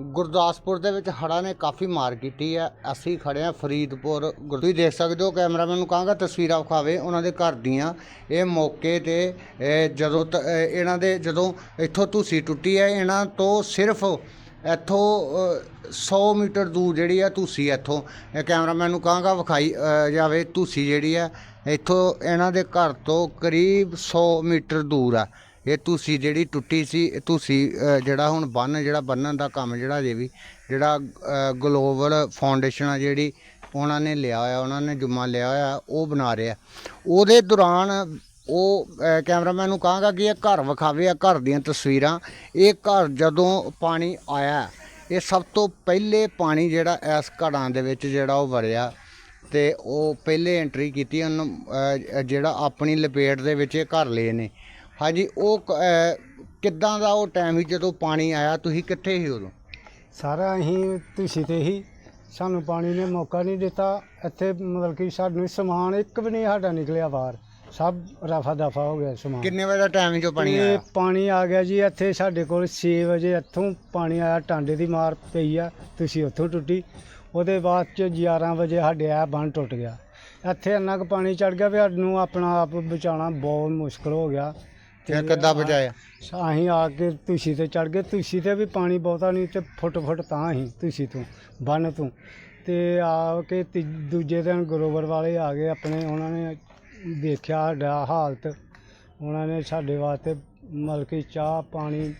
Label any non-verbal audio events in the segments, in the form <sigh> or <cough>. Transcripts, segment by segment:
ਗੁਰਦਾਸਪੁਰ ਦੇ ਵਿੱਚ ਹੜ੍ਹਾਂ ਨੇ ਕਾਫੀ ਮਾਰ ਕੀਤੀ ਹੈ। ਅਸੀਂ ਖੜੇ ਆ ਫਰੀਦਪੁਰ। ਗੁਰ- ਤੁਸੀਂ ਦੇਖ ਸਕਦੇ ਹੋ ਕੈਮਰਾਮੈਨ ਨੂੰ ਕਹਾਂਗਾ ਤਸਵੀਰਾਂ ਵਿਖਾਵੇ ਉਹਨਾਂ ਦੇ ਘਰ ਦੀਆਂ। ਇਹ ਮੌਕੇ ਤੇ ਇਹ ਜਦੋਂ ਤ- ਇਹ ਇਹਨਾਂ ਦੇ ਜਦੋਂ ਇੱਥੋਂ ਧੂਸੀ ਟੁੱਟੀ ਹੈ ਇਹਨਾਂ ਤੋਂ ਸਿਰਫ ਇੱਥੋਂ ਅ, 100 ਮੀਟਰ ਦੂਰ ਜਿਹੜੀ ਆ ਤੁਸੀਂ ਇੱਥੋਂ। ਇਹ ਕੈਮਰਾਮੈਨ ਨੂੰ ਕਹਾਂਗਾ ਵਿਖਾਈ ਅ, ਜਾਵੇ ਧੂਸੀ ਜਿਹੜੀ ਆ ਇੱਥੋਂ ਇਹਨਾਂ ਦੇ ਘਰ ਤੋਂ ਕਰੀਬ 100 ਮੀਟਰ ਦੂਰ ਆ ਇਹ ਤੁਸੀਂ ਜਿਹੜੀ ਟੁੱਟੀ ਸੀ, ਇਹ ਤੁਸੀਂ ਜਿਹੜਾ ਹੁਣ ਬੰਨ, ਜਿਹੜਾ ਬੰਨਣ ਦਾ ਕੰਮ ਜਿਹੜਾ ਜੇ ਵੀ, ਜਿਹੜਾ ਗਲੋਬਲ ਫਾਊਂਡੇਸ਼ਨ ਆ ਜਿਹੜੀ, ਉਹਨਾਂ ਨੇ ਲਿਆ ਹੋਇਆ, ਉਹਨਾਂ ਨੇ ਜੁਮਾ ਲਿਆ ਹੋਇਆ, ਉਹ ਬਣਾ ਰਿਹਾ। ਉਹਦੇ ਦੌਰਾਨ ਉਹ ਕੈਮਰਾਮੈਨ ਨੂੰ ਕਹਾਂਗਾ ਕਿ ਇਹ ਘਰ ਵਿਖਾਵੇ ਆ ਘਰ ਦੀਆਂ ਤਸਵੀਰਾਂ। ਇਹ ਘਰ ਜਦੋਂ ਪਾਣੀ ਆਇਆ, ਇਹ ਸਭ ਤੋਂ ਪਹਿਲੇ ਪਾਣੀ ਜਿਹੜਾ ਇਸ ਘੜਾਂ ਦੇ ਵਿੱਚ ਜਿਹੜਾ ਉਹ ਵਰਿਆ ਤੇ ਉਹ ਪਹਿਲੇ ਐਂਟਰੀ ਕੀਤੀ, ਉਹਨੂੰ ਜਿਹੜਾ ਆਪਣੀ ਲਪੇਟ ਦੇ ਵਿੱਚ ਇਹ ਘਰ ਲਏ ਨੇ। ਹਾਂਜੀ ਉਹ ਕਿੱਦਾਂ ਦਾ ਉਹ ਟਾਈਮ ਸੀ ਜਦੋਂ ਪਾਣੀ ਆਇਆ? ਤੁਸੀਂ ਕਿੱਥੇ ਸੀ ਉਦੋਂ? ਸਾਰਾ ਅਸੀਂ ਤੁਸੀਂ ਤੇ ਹੀ। ਸਾਨੂੰ ਪਾਣੀ ਨੇ ਮੌਕਾ ਨਹੀਂ ਦਿੱਤਾ। ਇੱਥੇ ਮਤਲਬ ਕਿ ਸਾਨੂੰ ਸਮਾਨ ਇੱਕ ਵੀ ਨਹੀਂ ਸਾਡਾ ਨਿਕਲਿਆ ਬਾਹਰ। ਸਭ ਰਫਾ ਦਫਾ ਹੋ ਗਿਆ ਸਮਾਨ। ਕਿੰਨੇ ਵਜੇ ਦਾ ਟਾਈਮ ਜੋ ਪਾਣੀ ਆਇਆ? ਪਾਣੀ ਆ ਗਿਆ ਜੀ। ਇੱਥੇ ਸਾਡੇ ਕੋਲ 6 ਵਜੇ ਇੱਥੋਂ ਪਾਣੀ ਆਇਆ। ਟਾਂਡੇ ਦੀ ਮਾਰ ਪਈ ਆ। ਤੁਸੀਂ ਉੱਥੋਂ ਟੁੱਟੀ। ਉਹਦੇ ਬਾਅਦ ਚ 11 ਵਜੇ ਸਾਡੇ ਆ ਬੰਨ ਟੁੱਟ ਗਿਆ। ਇੱਥੇ ਇੰਨਾ ਕੁ ਪਾਣੀ ਚੜ ਗਿਆ ਵੀ ਸਾਨੂੰ ਆਪਣਾ ਆਪ ਬਚਾਉਣਾ ਬਹੁਤ ਮੁਸ਼ਕਲ ਹੋ ਗਿਆ। ਫਿਰ ਕਿੱਦਾਂ ਬਚਾਇਆ? ਅਸੀਂ ਆ ਕੇ ਤੁਸੀਂ ਤੇ ਚੜ ਗਏ। ਤੁਸੀਂ ਤੇ ਵੀ ਪਾਣੀ ਬਹੁਤਾ ਨਹੀਂ ਤੇ ਫੁੱਟ ਫੁੱਟ ਤਾਂ ਹੀ ਤੁਸੀਂ ਤੋਂ ਬੰਨ ਤੋਂ। ਤੇ ਆ ਕੇ ਤੀ- ਦੂਜੇ ਦਿਨ ਗਰੋਵਰ ਵਾਲੇ ਆ ਗਏ ਆਪਣੇ ਉਹਨਾਂ ਨੇ ਦੇਖਿਆ ਸਾਡਾ ਹਾਲਤ। ਉਹਨਾਂ ਨੇ ਸਾਡੇ ਵਾਸਤੇ ਮਤਲਬ ਕਿ ਚਾਹ ਪਾਣੀ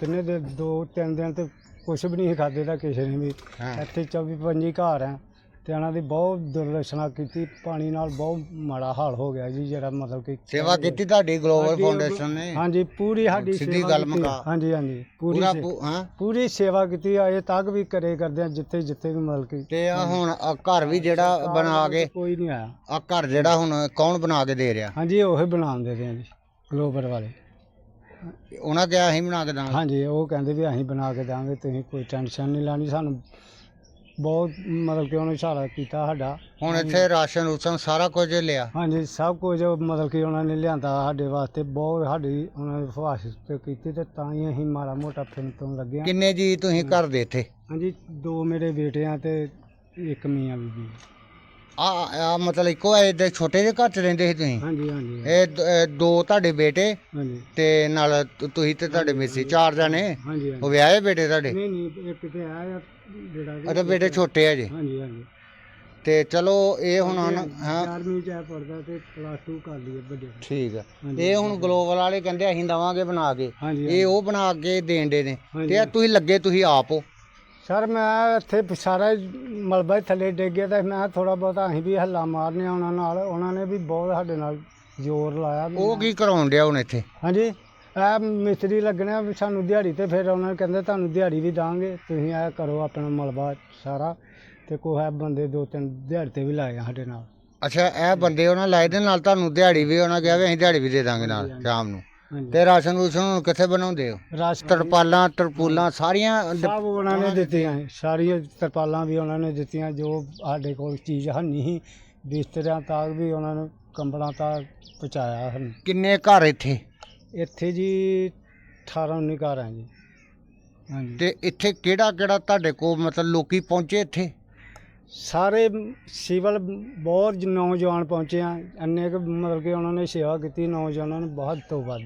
ਕਿੰਨੇ ਦੇ ਦੋ ਤਿੰਨ ਦਿਨ ਤੇ ਕੁਛ ਵੀ ਨਹੀਂ ਖਾਦੇ ਦਾ ਕਿਸੇ ਨੇ ਵੀ। ਹਾਂ। ਇੱਥੇ 24 25 ਘਰ ਆ। ਤੇ ਉਹਨਾਂ ਦੀ ਬਹੁਤ ਦੁਰਦਸ਼ਨਾ ਕੀਤੀ ਪਾਣੀ ਨਾਲ ਬਹੁਤ ਮਾੜਾ ਹਾਲ ਹੋ ਗਿਆ ਜੀ ਜਿਹੜਾ ਮਤਲਬ ਕਿ ਸੇਵਾ ਕੀਤੀ ਤੁਹਾਡੀ ਗਲੋਬਲ ਫਾਊਂਡੇਸ਼ਨ ਨੇ? ਹਾਂਜੀ ਪੂਰੀ ਸਾਡੀ ਸਿੱਧੀ ਗੱਲ। ਮੁਕਾ। ਹਾਂਜੀ ਹਾਂਜੀ ਪੂਰੀ ਪੂਰਾ ਸੇ- ਪੂ- ਹਾਂ? ਪੂਰੀ ਸੇਵਾ ਕੀਤੀ ਆ ਇਹ ਤੱਕ ਵੀ ਕਰੇ ਕਰਦੇ ਆ ਜਿੱਥੇ ਜਿੱਥੇ ਵੀ ਮਤਲਬ ਕਿ ਤੇ ਆ ਹੁਣ ਆਹ ਘਰ ਵੀ ਜਿਹੜਾ ਬਣਾ ਕੇ ਕੋਈ ਨਹੀਂ ਆਇਆ। ਆ ਘਰ ਜਿਹੜਾ ਹੁਣ ਕੌਣ ਬਣਾ ਕੇ ਦੇ ਰਿਹਾ? ਹਾਂਜੀ ਉਹੀ ਬਣਾਉਣ ਦੇ ਆ ਜੀ ਗਲੋਬਲ ਵਾਲੇ। ਉਹਨਾਂ ਕਿਹਾ ਅਸੀਂ ਬਣਾ ਕੇ ਦਾਂਗੇ ਹਾਂਜੀ ਉਹ ਕਹਿੰਦੇ ਵੀ ਅਸੀਂ ਬਣਾ ਕੇ ਦਾਂਗੇ ਤੁਸੀਂ ਕੋਈ ਟੈਨਸ਼ਨ ਨਹੀਂ ਲੈਣੀ ਸਾਨੂੰ ਬਹੁਤ ਮਤਲਬ ਕਿ ਉਹਨੇ ਇਸ਼ਾਰਾ ਕੀਤਾ ਸਾਡਾ। ਹੁਣ ਇੱਥੇ ਰਾਸ਼ਨ ਰੂਸ਼ਨ ਸਾਰਾ ਕੁਝ ਲਿਆ। ਹਾਂਜੀ ਸਭ ਕੁਝ ਮਤਲਬ ਕਿ ਉਹਨਾਂ ਨੇ ਲਿਆਂਦਾ ਸਾਡੇ ਵਾਸਤੇ। ਬਹੁਤ ਸਾਡੀ ਉਹਨਾਂ ਨੇ ਫਵਾਸ਼ਿਸ਼ ਕੀਤੀ ਤੇ ਤਾਂ ਹੀ ਅਸੀਂ ਮਾੜਾ ਮੋਟਾ ਫਿਰਨ ਤੋਂ ਲੱਗੇ ਹਾਂ ਕਿੰਨੇ ਜੀ ਤੁਸੀਂ ਘਰ ਦੇ ਇੱਥੇ? ਹਾਂਜੀ ਦੋ ਮੇਰੇ ਬੇਟੇ ਆ ਤੇ ਇੱਕ ਮੀਆਂ ਬੀਬੀ ਆ ਆ ਮਤਲਬ ਇੱਕੋ ਐਡੇ ਛੋਟੇ ਜਿਹੇ ਘਰ ਚ ਰਹਿੰਦੇ ਸੀ ਤੁਸੀਂ? ਹਾਂਜੀ ਹਾਂਜੀ ਇਹ ਦ- ਇਹ ਦੋ ਤੁਹਾਡੇ ਬੇਟੇ ਹਾਂਜੀ। ਤੇ ਨਾਲ ਤੁ- ਤੁਸੀਂ ਤੇ ਤੁਹਾਡੇ ਮਿਸੀ ਚਾਰ ਜਣੇ? ਹਾਂਜੀ ਉਹ ਹਾਂਜੀ ਵਿਆਹੇ ਬੇਟੇ ਤੁਹਾਡੇ? ਨਹੀਂ ਨਹੀਂ ਇੱਕ ਤੇ ਆਇਆ ਅਰੇ ਬੇਟੇ ਛੋਟੇ ਆ ਜੀ। ਹਾਂਜੀ ਹਾਂਜੀ। ਤੇ ਚਲੋ ਇਹ ਹੁਣ ਹਾਂ। ਚਾਰਵੀਂ ਚ ਆ ਪੜਦਾ ਤੇ ਪਲੱਸ 2 ਕਰ ਲਈ ਹੈ ਵੱਡੇ ਨੇ। ਠੀਕ ਆ। ਹਾਂਜੀ। ਇਹ ਹੁਣ ਗਲੋਬਲ ਵਾਲੇ ਕਹਿੰਦੇ ਅਸੀਂ ਦਵਾਂਗੇ ਬਣਾ ਕੇ। ਹਾਂਜੀ ਇਹ ਉਹ ਬਣਾ ਕੇ ਦੇਣ ਦੇ ਨੇ। ਹਾਂਜੀ। ਤੇ ਆ ਤੁਸੀਂ ਲੱਗੇ ਤੁਸੀਂ ਆਪ ਹੋ। ਸਰ ਮੈਂ ਇੱਥੇ ਸਾਰਾ ਹੀ ਮਲਬਾ ਹੀ ਥੱਲੇ ਡਿੱਗ ਗਿਆ ਤੇ ਮੈਂ ਥੋੜਾ ਬਹੁਤਾ ਅਸੀਂ ਵੀ ਹੱਲਾ ਮਾਰਨੇ ਆ ਉਹਨਾਂ ਨਾਲ। ਉਹਨਾਂ ਨੇ ਵੀ ਬਹੁਤ ਸਾਡੇ ਨਾਲ ਜ਼ੋਰ ਲਾਇਆ। ਉਹ ਕੀ ਕਰਾਉਣ ਡਿਆ ਹੁਣ ਇੱਥੇ? ਹਾਂਜੀ। ਇਹ ਮਿਸਤਰੀ ਲੱਗਣੇ ਆ ਵੀ ਸਾਨੂੰ ਦਿਹਾੜੀ ਤੇ ਫਿਰ ਉਹਨਾਂ ਨੇ ਕਹਿੰਦੇ ਤੁਹਾਨੂੰ ਦਿਹਾੜੀ ਵੀ ਦਾਂਗੇ ਤੁਸੀਂ ਇਹ ਕਰੋ ਆਪਣਾ ਮਲਬਾ ਸਾਰਾ ਤੇ ਕੋਈ ਹੈ ਬੰਦੇ ਦੋ ਤਿੰਨ ਦਿਹਾੜੀ ਤੇ ਵੀ ਲਾਏ ਆ ਸਾਡੇ ਨਾਲ। ਅੱਛਾ ਇਹ ਬੰਦੇ ਉਹਨਾਂ ਲਾਏ ਦੇ ਨਾਲ ਤੁਹਾਨੂੰ ਦਿਹਾੜੀ ਵੀ ਉਹਨਾਂ ਕਿਹਾ ਵੀ ਅਸੀਂ ਦਿਹਾੜੀ ਵੀ ਦੇ ਦਾਂਗੇ ਨਾਲ ਸ਼ਾਮ ਨੂੰ। ਹਾਂਜੀ। ਤੇ ਰਾਸ਼ਨ ਰੂਸ਼ਨ ਹੁਣ ਕਿੱਥੇ ਬਣਾਉਂਦੇ ਹੋ? ਰਾਸ਼ਨ ਤਰਪਾਲਾਂ ਤਰਪੂਲਾਂ ਸਾਰੀਆਂ ਸਭ ਉਹਨਾਂ ਨੇ ਦਿੱਤੀਆਂ ਸਾਰੀਆਂ ਤਰਪਾਲਾਂ ਵੀ ਉਹਨਾਂ ਨੇ ਦਿੱਤੀਆਂ ਜੋ ਸਾਡੇ ਕੋਲ ਚੀਜ਼ ਹੈ ਨਹੀਂ ਬਿਸਤਰਿਆਂ ਤੱਕ ਵੀ ਉਹਨਾਂ ਨੇ ਕੰਬਲਾਂ ਤੱਕ ਪਹੁੰਚਾਇਆ ਹਨ ਕਿੰਨੇ ਘਰ ਇੱਥੇ? ਇੱਥੇ ਜੀ 18 19 ਘਰ ਆ ਜੀ। ਹਾਂਜੀ। ਤੇ ਇੱਥੇ ਕਿਹੜਾ ਕਿਹੜਾ ਤੁਹਾਡੇ ਕੋਲ ਮਤਲਬ ਲੋਕੀ ਪਹੁੰਚੇ ਇੱਥੇ? ਸਾਰੇ ਸਿਵਲ ਬਹੁਤ ਨੌਜਵਾਨ ਪਹੁੰਚੇ ਆ। ਇੰਨੇ ਕੁ ਮਤਲਬ ਕਿ ਉਹਨਾਂ ਨੇ ਸੇਵਾ ਕੀਤੀ ਨੌਜਵਾਨਾਂ ਨੂੰ ਬਹੁਤ ਤੋਂ ਵੱਧ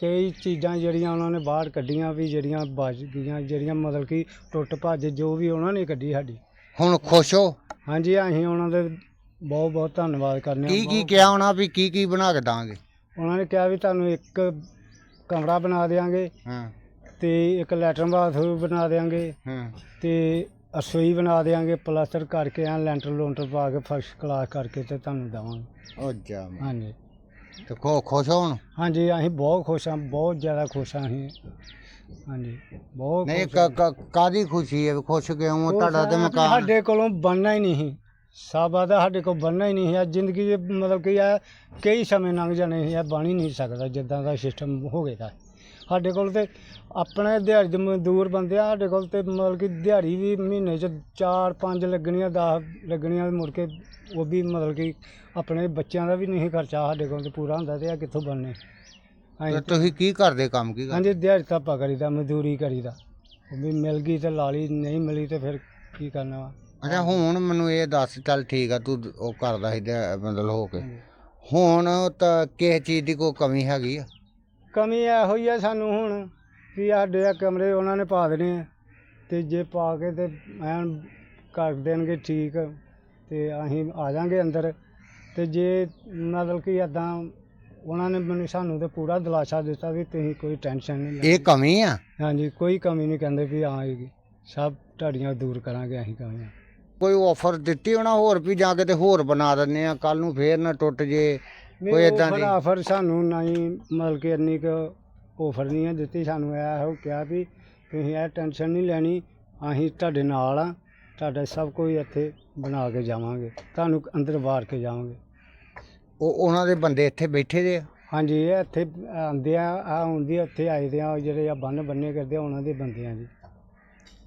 ਕਈ ਚੀਜ਼ਾਂ ਜਿਹੜੀਆਂ ਉਹਨਾਂ ਨੇ ਬਾਹਰ ਕੱਢੀਆਂ ਵੀ ਜਿਹੜੀਆਂ ਬਚ ਗਈਆਂ ਜਿਹੜੀਆਂ ਮਤਲਬ ਕਿ ਟੁੱਟ ਭੱਜ ਜੋ ਵੀ ਉਹਨਾਂ ਨੇ ਕੱਢੀ ਸਾਡੀ। ਹੁਣ ਖੁਸ਼ ਹੋ? ਹਾਂਜੀ ਅਸੀਂ ਉਹਨਾਂ ਦੇ ਬਹੁਤ ਬਹੁਤ ਧੰਨਵਾਦ ਕਰਨੇ ਕੀ ਆ। ਕੀ ਬਹੁਤ- ਕਿਹਾ ਹੋਣਾ ਵੀ ਕੀ ਕੀ ਬਣਾ ਕੇ ਦਾਂਗੇ? ਉਹਨਾਂ ਨੇ ਕਿਹਾ ਵੀ ਤੁਹਾਨੂੰ ਇੱਕ ਕਮਰਾ ਬਣਾ ਦੇਵਾਂਗੇ ਹਾਂ। ਤੇ ਇੱਕ ਲੈਟਰਨ ਬਾਥਰੂਮ ਬਣਾ ਦੇਵਾਂਗੇ ਹਾਂ। ਤੇ ਰਸੋਈ ਬਣਾ ਦੇਵਾਂਗੇ ਪਲਾਸਟਰ ਕਰਕੇ ਆ ਲੈਂਟਰ ਲੋਂਟਰ ਪਾ ਕੇ ਫਸਟ ਕਲਾਸ ਕਰਕੇ ਤੇ ਤੁਹਾਨੂੰ ਦੇਵਾਂਗੇ। ਉਹ ਜਾ ਹਾਂਜੀ। ਤੇ ਖੋ ਖੁਸ਼ ਹੁਣ? ਹਾਂਜੀ ਅਸੀਂ ਬਹੁਤ ਖੁਸ਼ ਹਾਂ ਬਹੁਤ ਜ਼ਿਆਦਾ ਖੁਸ਼ ਹਾਂ ਅਸੀਂ। ਹਾਂਜੀ ਬਹੁਤ ਨਹੀਂ ਖੁਸ਼ ਹਾਂ। ਕਾਦੀ ਖੁਸ਼ੀ ਹੈ ਖੁਸ਼ ਕਿਉਂ ਹੋ? ਤੁਹਾਡਾ ਤੇ ਮਕਾਨ ਸਾਡੇ ਕੋਲੋਂ ਬਣਨਾ ਹੀ ਨਹੀਂ ਸੀ। ਸਾਬਾ ਦਾ ਸਾਡੇ ਕੋਲ ਬਣਨਾ ਹੀ ਨਹੀਂ ਹੈ ਜ਼ਿੰਦਗੀ ਦੇ ਮਤਲਬ ਕਿ ਇਹ ਕਈ ਸਮੇਂ ਲੰਘ ਜਾਣੇ ਇਹ ਬਣ ਹੀ ਨਹੀਂ ਸਕਦਾ ਜਿੱਦਾਂ ਦਾ ਸਿਸਟਮ ਹੋ ਗਿਆ। ਦਾ ਸਾਡੇ ਕੋਲ ਤੇ ਆਪਣੇ ਦਿਹਾੜੀ ਦੇ ਮਜ਼ਦੂਰ ਬੰਦੇ ਆ ਸਾਡੇ ਕੋਲ ਤੇ ਮਤਲਬ ਕਿ ਦਿਹਾੜੀ ਵੀ ਮਹੀਨੇ 'ਚ 4 5 ਲੱਗਣੀਆਂ 10 ਲੱਗਣੀਆਂ ਮੁੜ ਕੇ ਉਹ ਵੀ ਮਤਲਬ ਕਿ ਆਪਣੇ ਬੱਚਿਆਂ ਦਾ ਵੀ ਨਹੀਂ ਖਰਚਾ ਸਾਡੇ ਕੋਲ ਤੇ ਪੂਰਾ ਹੁੰਦਾ ਤੇ ਇਹ ਕਿੱਥੋਂ ਬਣਨੇ। ਤੇ ਤੁਸੀਂ ਕੀ ਕਰਦੇ ਕੰਮ ਕੀ ਕਰਦੇ? ਹਾਂਜੀ ਦਿਹਾੜੀ ਤਾਂ ਕਰੀਦਾ ਮਜ਼ਦੂਰੀ ਕਰੀਦਾ। ਵੀ ਮਿਲ ਗਈ ਤੇ ਲਾ ਲਈ ਨਹੀਂ ਮਿਲੀ ਤੇ ਫਿਰ ਕੀ ਕਰਨਾ ਵਾ? ਅੱਛਾ ਹੁਣ ਮੈਨੂੰ ਇਹ ਦੱਸ ਚੱਲ ਠੀਕ ਆ ਤੂੰ ਉਹ ਕਰਦਾ ਸੀ ਤੇ ਮਤਲਬ ਹੋ ਕੇ। ਹੁਣ ਤਾਂ ਕਿਸੇ ਚੀਜ਼ ਦੀ ਕੋਈ ਕਮੀ ਹੈਗੀ ਆ? ਕਮੀ ਇਹੋ ਹੀ ਆ ਸਾਨੂੰ ਹੁਣ ਵੀ ਸਾਡੇ ਆ ਕਮਰੇ ਉਹਨਾਂ ਨੇ ਪਾ ਦੇਣੇ ਆ। ਤੇ ਜੇ ਪਾ ਕੇ ਤੇ ਐਨ ਕਰ ਦੇਣਗੇ ਠੀਕ ਤੇ ਅਸੀਂ ਆ ਜਾਾਂਗੇ ਅੰਦਰ। ਤੇ ਜੇ ਮਤਲਬ ਕਿ ਇਦਾਂ ਉਹਨਾਂ ਨੇ ਮੈਨੂੰ ਸਾਨੂੰ ਤੇ ਪੂਰਾ ਦਿਲਾਸਾ ਦਿੱਤਾ ਵੀ ਤੁਸੀਂ ਕੋਈ ਟੈਨਸ਼ਨ ਨਹੀਂ ਲੈਣੀ। ਇਹ ਕਮੀ ਆ? ਹਾਂਜੀ ਕੋਈ ਕਮੀ ਨਹੀਂ ਕਹਿੰਦੇ ਵੀ ਆਏਗੀ। ਸਭ ਤੁਹਾਡੀਆਂ ਦੂਰ ਕਰਾਂਗੇ ਅਸੀਂ ਕਮੀਆਂ ਕੋਈ ਆਫਰ ਦਿੱਤੀ ਹੋਣਾ ਹੋਰ ਵੀ ਜਾ ਕੇ ਤੇ ਹੋਰ ਬਣਾ ਦਿੰਦੇ ਆ। ਕੱਲ ਨੂੰ ਫੇਰ ਨਾ ਟੁੱਟ ਜੇ ਕੋਈ ਏਦਾਂ ਦੀ। ਆਫਰ ਸਾਨੂੰ ਨਹੀਂ ਮਤਲਬ ਕਿ ਇੰਨੀ ਕੁ ਆਫਰ ਨਹੀਂ ਹੈ ਦਿੱਤੀ। ਸਾਨੂੰ ਇਹ ਹੋ ਕਿਹਾ ਵੀ ਤੁਸੀਂ ਇਹ ਟੈਨਸ਼ਨ ਨਹੀਂ ਲੈਣੀ ਅਸੀਂ ਤੁਹਾਡੇ ਨਾਲ ਆ ਤੁਹਾਡਾ ਸਭ ਕੁਝ ਇੱਥੇ ਬਣਾ ਕੇ ਜਾਵਾਂਗੇ। ਤੁਹਾਨੂੰ ਅੰਦਰ ਵਾਰ ਕੇ ਜਾਵਾਂਗੇ। ਉਹ ਉਹਨਾਂ ਦੇ ਬੰਦੇ ਇੱਥੇ ਬੈਠੇ ਦੇ ਆ? ਹਾਂਜੀ ਇਹ ਇੱਥੇ ਆਉਂਦੇ ਆ ਆ ਹੁੰਦੀ ਇੱਥੇ ਆਏ ਦੇ ਆ ਜਿਹੜੇ ਆ ਬੰਨ ਬੰਨੇ ਕਰਦੇ ਆ ਉਹਨਾਂ ਦੇ ਬੰਦੇ ਆ ਜੀ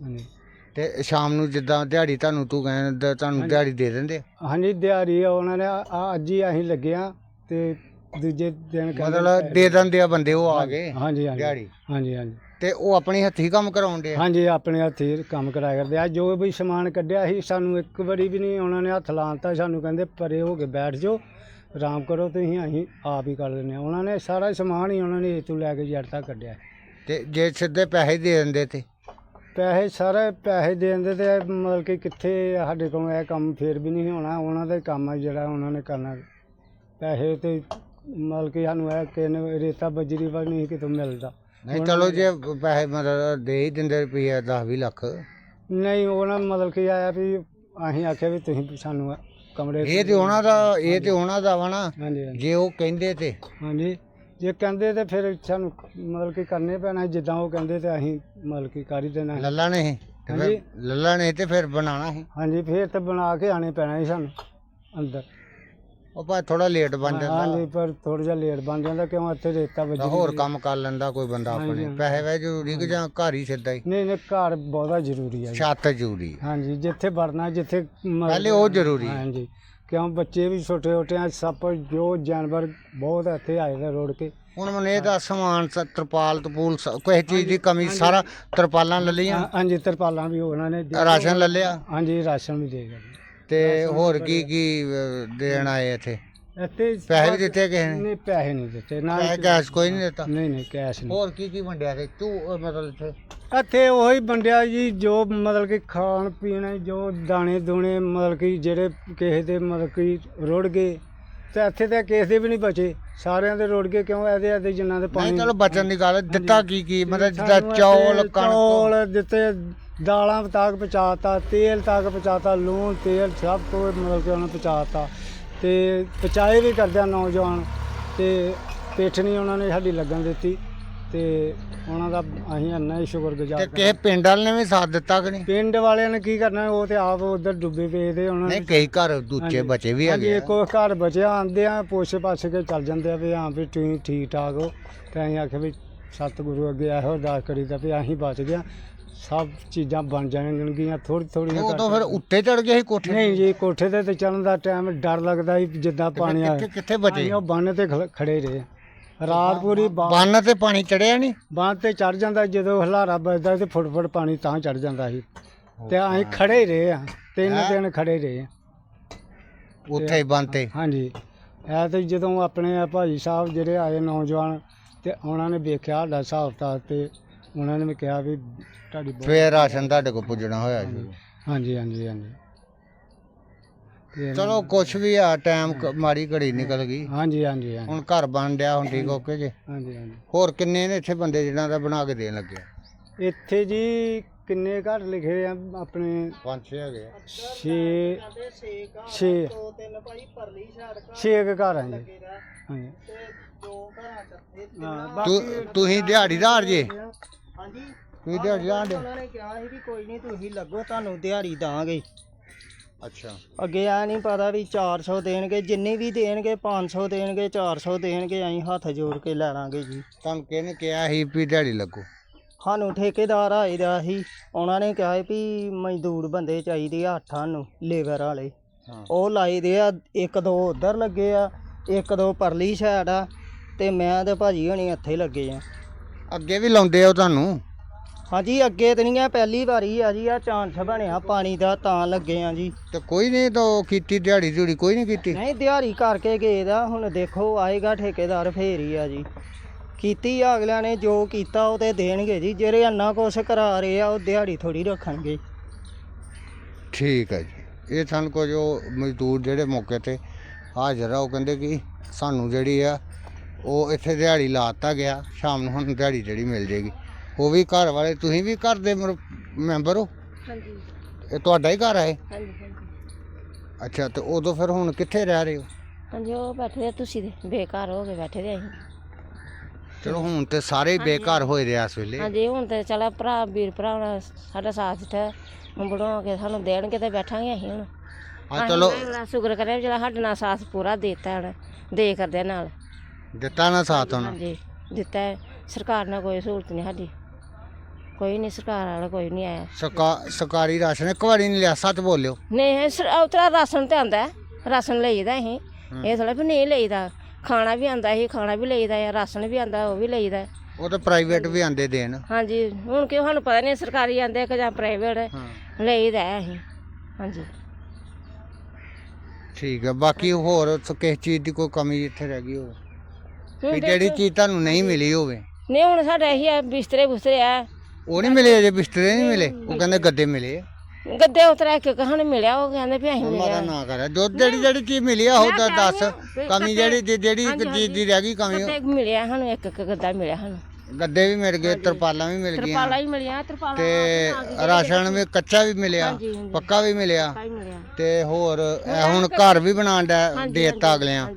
ਹਾਂਜੀ। ਤੇ ਸ਼ਾਮ ਨੂੰ ਜਿੱਦਾਂ ਦਿਹਾੜੀ ਤੁਹਾਨੂੰ ਤੂੰ ਕਹਿੰਦਾ ਤੁਹਾਨੂੰ ਦਿਹਾੜੀ ਦੇ ਦਿੰਦੇ ਆ? ਹਾਂਜੀ ਦਿਹਾੜੀ ਉਹਨਾਂ ਨੇ। ਆ ਅੱਜ ਹੀ ਅਸੀਂ ਲੱਗੇ ਆ ਤੇ ਦੂਜੇ ਦਿਨ ਕਹਿੰਦੇ ਮਤਲਬ ਦੇ ਦਿੰਦੇ ਆ ਬੰਦੇ ਉਹ ਆ ਗਏ ਹਾਂਜੀ ਹਾਂਜੀ। ਦਿਹਾੜੀ। ਹਾਂਜੀ ਹਾਂਜੀ। ਤੇ ਉਹ ਆਪਣੀ ਹੱਥੀਂ ਕੰਮ ਕਰਾਉਂਦੇ ਆ? ਹਾਂਜੀ ਆਪਣੇ ਹੱਥੀਂ ਕੰਮ ਕਰਾਇਆ ਕਰਦੇ ਆ। ਜੋ ਵੀ ਸਮਾਨ ਕੱਢਿਆ ਸੀ ਸਾਨੂੰ ਇੱਕ ਵਾਰੀ ਵੀ ਨਹੀਂ ਉਹਨਾਂ ਨੇ ਹੱਥ ਲਾਉਂਤਾ ਸਾਨੂੰ ਕਹਿੰਦੇ ਪਰੇ ਹੋ ਕੇ ਬੈਠ ਜਾਓ ਆਰਾਮ ਕਰੋ ਤੁਸੀਂ ਅਸੀਂ ਆਪ ਹੀ ਕਰ ਦਿੰਦੇ ਆ। ਉਹਨਾਂ ਨੇ ਸਾਰਾ ਸਮਾਨ ਹੀ ਉਹਨਾਂ ਨੇ ਇਤੋਂ ਲੈ ਕੇ ਜੜ ਤੱਕ ਕੱਢਿਆ। ਤੇ ਜੇ ਸਿੱਧੇ ਪੈਸੇ ਦੇ ਦਿੰਦੇ ਤੇ? ਪੈਸੇ ਸਾਰੇ ਪੈਸੇ ਦੇ ਦਿੰਦੇ ਤੇ ਮਤਲਬ ਕਿ ਕਿੱਥੇ ਸਾਡੇ ਕੋਲ ਇਹ ਕੰਮ ਫੇਰ ਵੀ ਨਹੀਂ ਹੋਣਾ ਉਹਨਾਂ ਦਾ ਹੀ ਕੰਮ ਹੈ ਜਿਹੜਾ ਉਹਨਾਂ ਨੇ ਕਰਨਾ। ਪੈਸੇ ਤੇ ਮਤਲਬ ਕਿ ਸਾਨੂੰ ਇਹ ਕਿਨ ਰੇਤਾ ਬਜਰੀ ਵਾ ਨਹੀਂ ਕਿਤੋਂ ਮਿਲਦਾ। ਨਹੀਂ ਚਲੋ ਜੇ ਪੈਸੇ ਮਤਲਬ ਦੇ ਹੀ ਦਿੰਦੇ ਰੁਪਈਆ 10 20 ਲੱਖ। ਨਹੀਂ ਉਹਨਾਂ ਮਤਲਬ ਕਿ ਆਇਆ ਵੀ ਅਸੀਂ ਆਖਿਆ ਵੀ ਤੁਸੀਂ ਸਾਨੂੰ ਕਮਰੇ ਇਹ ਤੇ ਉਹਨਾਂ ਦਾ ਇਹ ਤੇ ਉਹਨਾਂ ਦਾ ਵਾ ਨਾ। ਹਾਂਜੀ ਹਾਂਜੀ। ਜੇ ਉਹ ਕਹਿੰਦੇ ਤੇ। ਹਾਂਜੀ। ਜੇ ਕਹਿੰਦੇ ਤੇ ਫਿਰ ਸਾਨੂੰ ਮਤਲਬ ਕਿ ਕਰਨੇ ਪੈਣਾ ਜਿੱਦਾਂ ਉਹ ਕਹਿੰਦੇ ਤੇ ਅਸੀਂ ਮਤਲਬ ਕਿ ਕਰ ਹੀ ਦੇਣਾ ਲੱਲਾ ਨੇ ਫਿਰ ਹਾਂਜੀ। ਲੱਲਾ ਨੇ ਤੇ ਫਿਰ ਬਣਾਉਣਾ ਸੀ। ਹਾਂਜੀ ਫਿਰ ਤੇ ਬਣਾ ਕੇ ਆਣੇ ਪੈਣਾ ਸੀ ਸਾਨੂੰ ਅੰਦਰ। ਉਹ ਭਾਵੇਂ ਥੋੜਾ ਲੇਟ ਬਣ ਜਾਂਦਾ। ਹਾਂਜੀ ਪਰ ਥੋੜਾ ਜਿਹਾ ਲੇਟ ਬਣ ਜਾਂਦਾ ਕਿਉਂ ਇੱਥੇ ਰੇਤਾ ਤਾਂ ਵੱਜੀ ਹੋਰ ਕੰਮ ਕਰ ਲੈਂਦਾ ਕੋਈ ਬੰਦਾ ਹਾਂਜੀ, ਆਪਣੇ। ਹਾਂਜੀ। ਪੈਸੇ ਵੇ ਜ਼ਰੂਰੀ ਕਿ ਜਾਂ ਘਰ ਹੀ ਸਿੱਧਾ ਹੀ? ਨਹੀਂ ਨਹੀਂ ਘਰ ਬਹੁਤਾ ਜ਼ਰੂਰੀ ਹੈ ਜੀ। ਛੱਤ ਜ਼ਰੂਰੀ ਹਾਂਜੀ ਜਿੱਥੇ ਵੜਨਾ ਜਿੱਥੇ ਪਹਿਲੇ ਉਹ ਜ਼ਰੂਰੀ ਹੈ। ਹਾਂਜੀ। ਕਿਉਂ ਬੱਚੇ ਵੀ ਛੋਟੇ ਛੋਟੇ ਆ ਸੱਪ ਜੋ ਜਾਨਵਰ ਬਹੁਤ ਇੱਥੇ ਆਏ ਨੇ ਰੋੜ ਕੇ। ਹੁਣ ਮਨ ਇਹ ਦਾ ਸਮਾਨ ਸ- ਤਰਪਾਲ ਤਪੂਲ ਸ- ਕਿਸੇ ਚੀਜ਼ ਦੀ ਕਮੀ ਸਾਰਾ ਤਰਪਾਲਾਂ ਲੈ ਲਈਆਂ? ਹਾਂ- ਹਾਂਜੀ ਤਰਪਾਲਾਂ ਵੀ ਉਹਨਾਂ ਨੇ ਦੇ- ਰਾਸ਼ਨ ਲੈ ਲਿਆ? ਹਾਂਜੀ ਰਾਸ਼ਨ ਵੀ ਦੇ ਗਏ। ਤੇ ਹੋਰ ਕੀ ਕੀ ਅਹ, ਦੇਣ ਆਏ ਇੱਥੇ? ਇੱਥੇ ਪੈਸੇ ਵੀ ਦਿੱਤੇ ਕਿਸੇ ਨੇ? ਨਹੀਂ ਪੈਸੇ ਨਹੀਂ ਦਿੱਤੇ ਨਾ ਪੈਸੇ ਕੈਸ਼ ਕੋਈ ਨਹੀਂ ਦਿੱਤਾ। ਨਹੀਂ ਨਹੀਂ ਕੈਸ਼ ਨਹੀਂ। ਹੋਰ ਕੀ ਕੀ ਵੰਡਿਆ ਤੇ? ਤੂੰ ਅਹ, ਮਤਲਬ ਇੱਥੇ? ਇੱਥੇ ਉਹੀ ਬੰਡਿਆ ਜੀ ਜੋ ਮਤਲਬ ਕਿ ਖਾਣ ਪੀਣ ਜੋ ਦਾਣੇ ਦੂਣੇ ਮਤਲਬ ਕਿ ਜਿਹੜੇ ਕਿਸੇ ਦੇ ਮਤਲਬ ਕਿ ਰੁੜ ਗਏ ਤੇ ਇੱਥੇ ਤਾਂ ਕਿਸੇ ਦੇ ਵੀ ਨਹੀਂ ਬਚੇ। ਸਾਰਿਆਂ ਦੇ ਰੁੜ ਗਏ ਕਿਉਂ? ਇਹਦੇ ਇਹਦੇ ਜਿਨ੍ਹਾਂ ਦੇ ਨਹੀਂ ਪਾਣੀ ਚਲੋ ਬਚਨ ਦੀ ਗੱਲ ਹੈ, ਦਿੱਤਾ ਕੀ ਕੀ? ਮਤਲਬ ਜਿੱਦਾਂ ਸਾਨੂੰ ਚੌਲ ਕਣਕ। ਚੌਲ ਦਿੱਤੇ ਦਾਲਾਂ ਤੱਕ ਪਹੁੰਚਾਤਾ ਤੇਲ ਤੱਕ ਪਹੁੰਚਾਤਾ ਲੂਣ ਤੇਲ ਸਭ ਕੁਝ ਮਤਲਬ ਕਿ ਉਹਨਾਂ ਪਹੁੰਚਾਤਾ। ਤੇ ਪਹੁੰਚਾਏ ਵੀ ਕਰਦਿਆਂ ਨੌਜਵਾਨ ਤੇ ਪਿੱਠ ਨਹੀਂ ਉਹਨਾਂ ਨੇ ਸਾਡੀ ਲੱਗਣ ਦਿੱਤੀ ਤੇ ਉਹਨਾਂ ਦਾ ਅਸੀਂ ਇੰਨਾ ਹੀ ਤੇ ਸ਼ੁਕਰਗੁਜ਼ਾਰ ਕਿਸੇ ਪਿੰਡ ਵਾਲੇ ਨੇ ਵੀ ਸਾਥ ਦਿੱਤਾ ਕਿ ਨਹੀਂ? ਪਿੰਡ ਵਾਲਿਆਂ ਨੇ ਕੀ ਕਰਨਾ ਉਹ ਤੇ ਆਪ ਉਧਰ ਡੁੱਬੇ ਪਏ ਦੇ ਉਹਨਾਂ ਨਹੀਂ ਨੇ ਕਈ ਘਰ ਦੂਜੇ ਬਚੇ ਵੀ ਹਾਂਜੀ ਹੈਗੇ ਇੱਕ ਘਰ ਬਚਿਆ ਆਂਦੇ ਆ ਪੋਛੇ ਪਾਛੇ ਕੇ ਚੱਲ ਜਾਂਦੇ ਆ ਵੀ ਹਾਂ ਵੀ ਤੁਸੀਂ ਠੀਕ ਠਾਕ ਹੋ। ਤੇ ਅਸੀਂ ਆਖਿਆ ਵੀ ਸਤਿਗੁਰੂ ਅੱਗੇ ਇਹੋ ਅਰਦਾਸ ਕਰੀਦਾ ਵੀ ਅਸੀਂ ਬਚ ਗਿਆ। ਸਭ ਚੀਜ਼ਾਂ ਬਣ ਜਾਣਗੀਆਂ ਥੋੜੀ ਥੋੜੀਆਂ ਉਹ ਤਾਂ ਫਿਰ ਉੱਤੇ ਚੜ ਗਏ ਸੀ ਕੋਠੇ ਨਹੀਂ ਜੀ ਕੋਠੇ ਤੇ ਤੇ ਚੱਲਣ ਦਾ ਟਾਈਮ ਡਰ ਲੱਗਦਾ ਸੀ ਜਿੱਦਾਂ ਪਾਣੀ ਆ ਕਿੱਥੇ ਕਿੱਥੇ ਬਚੇ? ਉਹ ਬੰਨ ਤੇ ਖਲ- ਖੜੇ ਰਹੇ। ਰਾਤ ਪੂਰੀ ਬਾ- ਬੰਨ ਤੇ ਪਾਣੀ ਚੜਿਆ ਨਹੀਂ? ਬੰਨ ਤੇ ਚੜ ਜਾਂਦਾ ਜਦੋਂ ਹਲਾਰਾ ਵੱਜਦਾ ਤੇ ਫੁੱਟ ਫੁੱਟ ਪਾਣੀ ਤਾਂ ਚੜ ਜਾਂਦਾ ਸੀ। ਤੇ ਅਸੀਂ ਖੜੇ ਹੀ ਰਹੇ ਆ ਤਿੰਨ ਹੈਂ? ਦਿਨ ਖੜੇ ਰਹੇ ਆ ਉੱਥੇ ਹੀ ਬੰਨ ਤੇ? ਹਾਂਜੀ ਇਹ ਤੇ ਜਦੋਂ ਆਪਣੇ ਆ ਭਾਈ ਸਾਹਿਬ ਜਿਹੜੇ ਆਏ ਨੌਜਵਾਨ ਤੇ ਉਹਨਾਂ ਨੇ ਵੇਖਿਆ ਸਾਡਾ ਹਿਸਾਬ ਕਿਤਾਬ ਤੇ ਉਹਨਾਂ ਨੇ ਵੀ ਕਿਹਾ ਵੀ ਤੁਹਾਡੀ ਬਹੁਤ ਫੇਰ ਰਾਸ਼ਨ ਤੁਹਾਡੇ ਕੋਲ ਪੁੱਜਣਾ ਹੋਇਆ ਜੀ ਹਾਂਜੀ ਹਾਂਜੀ ਹਾਂਜੀ ਤੇ ਚਲੋ ਕੁਛ ਵੀ ਆ ਟਾਈਮ ਮਾੜੀ ਘੜੀ ਨਿਕਲ ਗਈ। ਹਾਂਜੀ ਹਾਂਜੀ ਹਾਂਜੀ। ਹੁਣ ਘਰ ਬਣ ਡਿਆ ਹੁਣ ਠੀਕ ਓਕੇ ਜੇ। ਹਾਂਜੀ ਹਾਂਜੀ। ਹੋਰ ਕਿੰਨੇ ਨੇ ਇੱਥੇ ਬੰਦੇ ਜਿਹਨਾਂ ਦਾ ਬਣਾ ਕੇ ਦੇਣ ਲੱਗੇ ਇੱਥੇ ਜੀ ਕਿੰਨੇ ਘਰ ਲਿਖੇ ਆ ਆਪਣੇ? ਪੰਜ ਛੇ ਹੈਗੇ ਆ। 6 6 ਛੇ ਕੁ ਘਰ ਆ ਜੀ। ਹਾਂਜੀ। ਹਾਂ ਤੂੰ ਬਾਕੀ ਤੁਸੀਂ ਦਿਹਾੜੀਦਾਰ ਜੇ? ਹਾਂਜੀ? ਤੁਸੀਂ ਦਿਹਾੜੀਦਾਰ ਜੇ ਉਹਨਾਂ ਨੇ ਕਿਹਾ ਸੀ ਵੀ ਕੋਈ ਨਹੀਂ ਤੁਸੀਂ ਲੱਗੋ ਤੁਹਾਨੂੰ ਦਿਹਾੜੀ ਦਾਂਗੇ। ਅੱਛਾ। ਅੱਗੇ ਆ ਨਹੀਂ ਪਤਾ ਵੀ 400 ਦੇਣਗੇ ਜਿੰਨੀ ਵੀ ਦੇਣਗੇ 500 ਦੇਣਗੇ 400 ਦੇਣਗੇ ਅਸੀਂ ਹੱਥ ਜੋੜ ਕੇ ਲੈ ਲਾਂਗੇ ਜੀ। ਤੁਹਾਨੂੰ ਕਿਹਨੇ ਕਿਹਾ ਸੀ ਵੀ ਦਿਹਾੜੀ ਲੱਗੋ? ਸਾਨੂੰ ਠੇਕੇਦਾਰ ਆਏ ਦਾ ਸੀ ਉਹਨਾਂ ਨੇ ਕਿਹਾ ਸੀ ਵੀ ਮਜ਼ਦੂਰ ਬੰਦੇ ਚਾਹੀਦੇ ਆ ਅੱਠਾਂ ਨੂੰ ਲੇਬਰ ਵਾਲੇ। ਹਾਂ। ਉਹ ਲਾਏ ਦੇ ਆ ਇੱਕ ਦੋ ਉਧਰ ਲੱਗੇ ਆ ਇੱਕ ਦੋ ਪਰਲੀ ਸਾਈਡ ਆ ਤੇ ਮੈਂ ਤੇ ਭਾਜੀ ਹਣੀ ਇੱਥੇ ਲੱਗੇ ਆ। ਅੱਗੇ ਵੀ ਲਾਉਂਦੇ ਆ ਉਹ ਤੁਹਾਨੂੰ? ਹਾਂਜੀ ਅੱਗੇ ਤੇ ਨਹੀਂ ਆ ਪਹਿਲੀ ਵਾਰੀ ਆ ਜੀ ਆ ਚਾਂਸ ਬਣਿਆ ਪਾਣੀ ਦਾ ਤਾਂ ਲੱਗੇ ਆ ਜੀ। ਤੇ ਕੋਈ ਨਹੀਂ ਤਾਂ ਉਹ ਕੀਤੀ ਦਿਹਾੜੀ ਦਿਹੜੀ ਕੋਈ ਨਹੀਂ ਕੀਤੀ? ਨਹੀਂ ਦਿਹਾੜੀ ਕਰਕੇ ਗਏ ਦਾ ਹੁਣ ਦੇਖੋ ਆਏਗਾ ਠੇਕੇਦਾਰ ਫੇਰ ਹੀ ਆ ਜੀ। ਕੀਤੀ ਆ ਅਗਲਿਆਂ ਨੇ ਜੋ ਕੀਤਾ ਉਹ ਤੇ ਦੇਣਗੇ ਜੀ ਜਿਹੜੇ ਇੰਨਾ ਕੁਛ ਕਰਾ ਰਹੇ ਆ ਉਹ ਦਿਹਾੜੀ ਥੋੜੀ ਰੱਖਣਗੇ। ਠੀਕ ਹੈ ਜੀ। ਇਹ ਸਾਨੂੰ ਕੁਝ ਉਹ ਮਜ਼ਦੂਰ ਜਿਹੜੇ ਮੌਕੇ ਤੇ ਹਾਜ਼ਰ ਆ ਉਹ ਕਹਿੰਦੇ ਕਿ ਸਾਨੂੰ ਜਿਹੜੀ ਆ ਉਹ ਇੱਥੇ ਦਿਹਾੜੀ ਲਾਤਾ ਗਿਆ ਸ਼ਾਮ ਨੂੰ ਸਾਨੂੰ ਦਿਹਾੜੀ ਜਿਹੜੀ ਮਿਲ ਜੇਗੀ। ਉਹ ਵੀ ਘਰ ਵਾਲੇ ਤੁਸੀਂ ਵੀ ਘਰ ਦੇ ਮਰ- ਮੈਂਬਰ ਹੋ? ਹਾਂਜੀ। ਇਹ ਤੁਹਾਡਾ ਹੀ ਘਰ ਹੈ ਇਹ? ਹਾਂਜੀ ਹਾਂਜੀ। ਅੱਛਾ ਤੇ ਉਦੋਂ ਫਿਰ ਹੁਣ ਕਿੱਥੇ ਰਹਿ ਰਹੇ ਹੋ? ਹਾਂਜੀ ਉਹ ਬੈਠੇ ਆ ਤੁਸੀਂ ਦੇ ਬੇਕਾਰ ਹੋ ਕੇ ਬੈਠੇ ਦੇ ਅਸੀਂ। ਚਲੋ ਹੁਣ ਤੇ ਸਾਰੇ ਹੀ ਬੇਘਰ ਹੋਏ ਦੇ ਆ ਇਸ ਵੇਲੇ। ਹਾਂਜੀ ਹੁਣ ਤੇ ਚਲਾ ਭਰਾ ਵੀਰ ਭਰਾ ਹੁਣ ਸਾਡਾ ਸਾਥ ਦਿੱਤਾ ਬਣਾ ਕੇ ਸਾਨੂੰ ਦੇਣਗੇ ਤੇ ਬੈਠਾਂਗੇ ਅਸੀਂ ਹੁਣ। ਆ ਚਲੋ। ਅਸੀਂ ਬੜਾ ਸ਼ੁਕਰ ਕਰਿਆ ਜਿਹੜਾ ਸਾਡੇ ਨਾਲ ਸਾਥ ਪੂਰਾ ਦਿੱਤਾ ਹੁਣ ਦੇ ਕਰਦੇ ਨਾਲ। ਦਿੱਤਾ ਨਾ ਸਾਥ ਹੁਣ ਹਾਂਜੀ ਦਿੱਤਾ ਹੈ। ਸਰਕਾਰ ਨਾਲ ਕੋਈ ਸਹੂਲਤ ਨਹੀਂ ਸਾਡੀ। ਕੋਈ ਨਹੀਂ ਸਰਕਾਰ ਵਾਲਾ ਕੋਈ ਨਹੀਂ ਆਇਆ। ਸਰਕਾ ਸਰਕਾਰੀ ਰਾਸ਼ਨ ਇੱਕ ਵਾਰੀ ਨਹੀਂ ਲਿਆ ਸੱਚ ਬੋਲਿਓ। ਨਹੀਂ ਉਤਰਾ ਰਾਸ਼ਨ ਤੇ ਆਂਦਾ ਰਾਸ਼ਨ ਲਈਦਾ ਅਸੀਂ। ਇਹ ਥੋੜਾ ਵੀ ਨਹੀਂ ਲਈਦਾ। ਖਾਣਾ ਵੀ ਆਂਦਾ ਸੀ ਖਾਣਾ ਵੀ ਲਈਦਾ ਆ ਰਾਸ਼ਨ ਵੀ ਆਂਦਾ ਉਹ ਵੀ ਲਈਦਾ ਉਹ ਤਾਂ ਪ੍ਰਾਈਵੇਟ ਵੀ ਆਂਦੇ ਦੇਣ। ਹਾਂਜੀ ਹੁਣ ਕਿ ਸਾਨੂੰ ਪਤਾ ਨਹੀਂ ਸਰਕਾਰੀ ਆਂਦੇ ਕਿ ਜਾਂ ਪ੍ਰਾਈਵੇਟ ਹਾਂ। ਲਈਦਾ ਹੈ ਅਸੀਂ। ਹਾਂਜੀ। ਠੀਕ ਹੈ ਬਾਕੀ ਹੋਰ ਸ- ਕਿਸੇ ਚੀਜ਼ ਦੀ ਕੋਈ ਕਮੀ ਇੱਥੇ ਰਹਿ ਗਈ ਹੋਵੇ? ਵੀ ਜਿਹੜੀ ਚੀਜ਼ ਤੁਹਾਨੂੰ ਨਹੀਂ ਮਿਲੀ ਹੋਵੇ। ਨਹੀਂ ਹੁਣ ਸਾਡਾ ਇਹੀ ਆ ਬਿਸਤਰੇ ਬੁਸਤਰੇ ਆ। ਉਹ ਨਹੀਂ ਮਿਲੇ ਅਜੇ ਬਿਸਤਰੇ ਨਹੀਂ ਮਿਲੇ। ਉਹ ਕਹਿੰਦੇ ਗੱਦੇ ਮਿਲੇ ਆ। ਗੱਦੇ ਉਤਰਾ ਇੱਕ ਕਹਣ ਮਿਲਿਆ ਉਹ ਕਹਿੰਦੇ ਵੀ ਅਸੀਂ ਮਾਰਾ ਮਿਲਿਆ। ਨਾ ਕਰ ਜੋ ਜਿਹੜੀ ਜਿਹੜੀ ਚੀਜ਼ ਮਿਲੀ ਆ ਉਹ ਤਾਂ ਦੱਸ। ਕਮੀ ਜਿਹੜੀ ਜਿਹੜੀ- ਜਿਹੜੀ ਇੱਕ ਚੀਜ਼ ਦੀ ਰਹਿ ਗਈ ਕਮੀ ਗੱਦੇ ਮਿਲਿਆ ਸਾਨੂੰ ਇੱਕ ਇੱਕ ਗੱਦਾ ਮਿਲਿਆ ਸਾਨੂੰ। ਗੱਦੇ ਵੀ ਮਿਲ ਗਏ ਤਰਪਾਲਾਂ ਵੀ ਮਿਲ ਗਈਆਂ। ਤਰਪਾਲਾ ਹੀ ਮਿਲਿਆ ਤਰਪਾਲਾ ਤੇ ਰਾਸ਼ਨ ਵੀ ਕੱਚਾ ਵੀ ਮਿਲਿਆ। ਪੱਕਾ ਵੀ ਮਿਲਿਆ। ਹੀ ਮਿਲਿਆ। ਤੇ ਹੋਰ ਇਹ ਹੁਣ ਘਰ ਵੀ ਬਣਾਉਣ ਦਾ ਦੇਤਾ ਅਗਲਿਆਂ।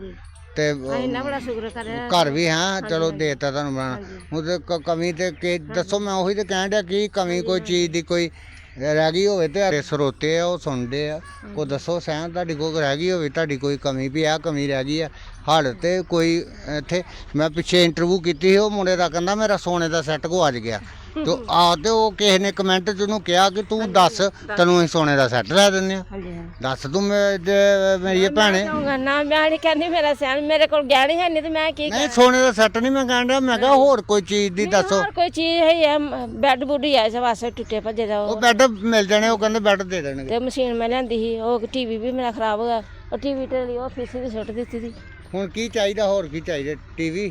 ਤੇ ਇੰਨਾ ਬੜਾ ਸ਼ੁਕਰ ਕਰਿਆ ਘਰ ਵੀ ਹਾਂ ਚਲੋ ਦੇਤਾ ਤੁਹਾਨੂੰ ਬਣਾਉਣਾ ਉਹਦੇ ਕ- ਕਮੀ ਤੇ ਕਿ ਦੱਸੋ ਮੈਂ ਉਹੀ ਤੇ ਕਹਿਣ ਡਿਆ ਕੀ ਕਮੀ ਕੋਈ ਚੀਜ਼ ਦੀ ਕੋਈ ਰਹਿ ਗਈ ਹੋਵੇ ਤੇ ਸਾਡੇ ਸਰੋਤੇ ਆ ਉਹ ਸੁਣਦੇ ਆ। ਉਹ ਦੱਸੋ ਸਹਿਣ ਤੁਹਾਡੀ ਕੋਈ ਰਹਿ ਗਈ ਹੋਵੇ ਤੁਹਾਡੀ ਕੋਈ ਕਮੀ ਵੀ ਆ ਕਮੀ ਰਹਿ ਗਈ ਆ। ਹੜ ਤੇ ਕੋਈ ਇੱਥੇ ਮੈਂ ਪਿੱਛੇ ਇੰਟਰਵਿਊ ਕੀਤੀ ਸੀ ਉਹ ਮੁੰਡੇ ਦਾ ਕਹਿੰਦਾ ਮੇਰਾ ਸੋਨੇ ਦਾ ਸੈੱਟ ਗੁਆਚ ਗਿਆ। ਤੇ ਆ ਤੇ ਉਹ ਕਿਸੇ ਨੇ ਕਮੈਂਟ ਚ ਉਹਨੂੰ ਕਿਹਾ ਕਿ ਤੂੰ ਦੱਸ ਤੈਨੂੰ ਅਸੀਂ ਸੋਨੇ ਦਾ ਸੈੱਟ ਲੈ ਦਿੰਦੇ ਆ ਹਾਂ ਦੱਸ ਤੂੰ ਮੇ- ਮੇਰੀ ਇਹ ਭੈਣੇ। ਕਹੂੰਗਾ ਨਾ ਮੈਂ ਨਹੀਂ ਕਹਿੰਦੀ ਮੇਰਾ ਸਿਆਣ ਮੇਰੇ ਕੋਲ ਗਹਿਣੇ ਹੈ ਨਹੀਂ ਤੇ ਮੈਂ ਕੀ ਨਹੀਂ ਸੋਨੇ ਦਾ ਸੈੱਟ ਨਹੀਂ ਮੈਂ ਕਹਿਣ ਡਿਆ ਮੈਂ ਕਿਹਾ ਹੋਰ ਕੋਈ ਚੀਜ਼ ਦੀ ਦੱਸੋ। ਹੋਰ ਕੋਈ ਚੀਜ਼ ਹੈ ਆ ਬੈੱਡ ਬੁੱਡ ਹੀ ਆ ਇਸ ਵਾਸਤੇ ਟੁੱਟੇ ਭੱਜੇ ਦਾ ਉਹ। ਉਹ ਬੈੱਡ ਮਿਲ ਜਾਣੇ ਉਹ ਕਹਿੰਦੇ ਬੈੱਡ ਦੇ ਦੇਣਗੇ। ਤੇ ਮਸ਼ੀਨ ਮੈਂ ਲਿਆਂਦੀ ਸੀ ਉਹ ਟੀਵੀ ਵੀ ਮੇਰਾ ਖਰਾਬ ਹੋ ਗਿਆ ਉਹ ਟੀਵੀ ਤੇ ਲਈ ਉਹ ਫੀਸੀ ਦੀ ਸੁੱਟ ਦਿੱਤੀ ਸੀ। ਹੁਣ ਕੀ ਚਾਹੀਦਾ ਹੋਰ ਕੀ ਚਾਹੀਦਾ ਟੀਵੀ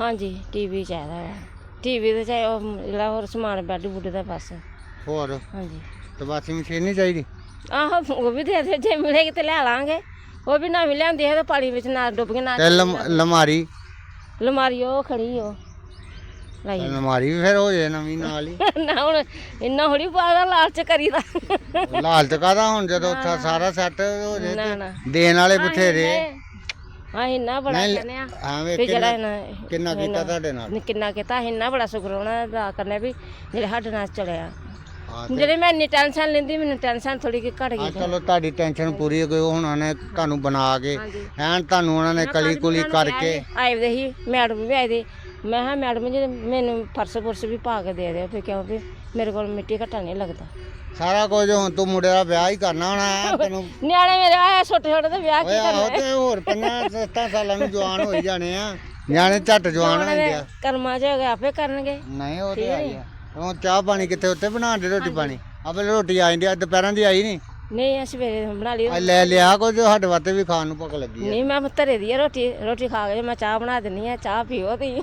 ਹਾਂਜੀ ਟੀਵੀ ਚਾਹੀਦਾ ਹੈ। ਟੀਵੀ ਤੇ ਚਾਹੇ ਉਹ ਜਿਹੜਾ ਹੋਰ ਸਮਾਨ ਬੈੱਡ ਬੁੱਡ ਦਾ ਬਸ। ਹੋਰ? ਹਾਂਜੀ। ਤੇ ਵਾਸ਼ਿੰਗ ਮਸ਼ੀਨ ਨਹੀਂ ਚਾਹੀਦੀ? ਆਹੋ ਉਹ ਵੀ ਦੇ ਦੇ ਜੇ ਮਿਲੇਗੀ ਤੇ ਲੈ ਲਾਂਗੇ। ਉਹ ਵੀ ਨਵੀਂ ਲਿਆਂਦੀ ਹੈ ਤੇ ਪਾਣੀ ਵਿੱਚ ਨਾ ਡੁੱਬ ਕੇ ਨਾ ਤੇ ਲਮ- ਲਮਾਰੀ? ਲਮਾਰੀ ਉਹ ਖੜੀ ਉਹ। ਲਈ ਲਮਾਰੀ ਵੀ ਫਿਰ ਹੋ ਜਾਏ ਨਵੀਂ ਨਾਲ ਹੀ। <laughs> ਨਾ ਹੁਣ ਇੰਨਾ ਹੋੜੀ ਪਾਦਾ ਲਾਲਚ ਕਰੀਦਾ ਲਾਲਚ ਕਾਦਾ ਹੁਣ ਜਦੋਂ ਉੱਥਾ ਸਾਰਾ ਸੈੱਟ ਹੋ ਨਾ ਨਾ। ਦੇਣ ਵਾਲੇ ਬਥੇਰੇ। ਹਾਂ ਇੰਨਾ ਬੜਾ ਨਹੀਂ, ਕਹਿੰਦੇ ਆ ਐਵੇਂ ਵੀ ਜਿਹੜਾ ਇਹਨਾਂ ਕਿੰਨਾ ਕੀਤਾ ਤੁਹਾਡੇ ਨਾਲ। ਕਿੰਨਾ ਕੀਤਾ ਅਸੀਂ ਇੰਨਾ ਬੜਾ ਸ਼ੁਕਰ ਉਹਨਾਂ ਦਾ ਕਰਨੇ ਵੀ ਜਿਹੜੇ ਸਾਡੇ ਨਾਲ ਚਲਿਆ ਹਾਂ ਜਿਹੜੇ ਮੈਂ ਇੰਨੀ ਟੈਨਸ਼ਨ ਲੈਂਦੀ ਮੈਨੂੰ ਟੈਨਸ਼ਨ ਥੋੜੀ ਕਿ ਘਟ ਆ ਗਈ ਚਲੋ ਤੁਹਾਡੀ ਟੈਨਸ਼ਨ ਪੂਰੀ ਹੋ ਗਈ ਉਹ ਉਹਨਾਂ ਨੇ ਤੁਹਾਨੂੰ ਬਣਾ ਕੇ ਹਾਂਜੀ। ਐਨ ਤੁਹਾਨੂੰ ਉਹਨਾਂ ਨੇ ਕਲੀ ਕੁਲੀ ਕਰਕੇ ਆਏ ਦੇ ਸੀ ਮੈਡਮ ਵੀ ਆਏ ਦੇ। ਮੈਂ ਹਾਂ ਮੈਡਮ ਜੀ ਮੈਨੂੰ ਫਰਸ ਫੁਰਸ ਵੀ ਪਾ ਕੇ ਦੇ ਦਿਓ ਫਿਰ ਕਿਉਂ ਵੀ ਮੇਰੇ ਕੋਲ ਮਿੱਟੀ ਘਟਾ ਨਹੀਂ ਲੱਗਦਾ। ਸਾਰਾ ਕੁਝ ਹੁਣ ਤੂੰ ਮੁੰਡੇ ਦਾ ਵਿਆਹ ਹੀ ਕਰਨਾ ਹੋਣਾ ਤੈਨੂੰ ਨਿਆਣੇ ਮੇਰੇ ਆਏ ਛੋਟੇ ਛੋਟੇ ਤੇ ਵਿਆਹ ਓਏ ਕੀ ਕਰਨਾ ਤੇ ਹੋਰ ਪੰਜਾਂ ਸੱਤਾਂ ਸਾਲਾਂ ਨੂੰ ਜਵਾਨ ਹੋਈ ਜਾਣੇ ਆ। ਨਿਆਣੇ ਝੱਟ ਜਵਾਨ ਹੋ ਜਾਂਦੇ ਆ ਕਰਮਾਂ ਚ ਹੋ ਗਏ ਆਪੇ ਕਰਨਗੇ। ਨਹੀਂ ਉਹ ਤੇ ਆਈ ਆ। ਹੁਣ ਚਾਹ ਪਾਣੀ ਕਿੱਥੇ ਉੱਤੇ ਬਣਾਉਣ ਦੇ ਰੋਟੀ ਪਾਣੀ? ਆਪੇ ਰੋਟੀ ਆ ਜਾਂਦੀ ਆ ਦੁਪਹਿਰਾਂ ਦੀ ਆਈ ਨਹੀਂ। ਨਹੀਂ ਅਸੀਂ ਸਵੇਰੇ ਬਣਾ ਲਈ ਆ ਲੈ ਲਿਆ ਕੁਝ ਸਾਡੇ ਵਾਸਤੇ ਵੀ ਖਾਣ ਨੂੰ ਭੁੱਖ ਲੱਗੀ ਨਹੀਂ ਮੈਂ ਧਰੇ ਦੀ ਆ ਰੋਟੀ ਰੋਟੀ ਖਾ ਕੇ ਮੈਂ ਚਾਹ ਬਣਾ ਦਿੰਨੀ ਆ ਚਾਹ ਪੀਓ ਤੁਸੀਂ।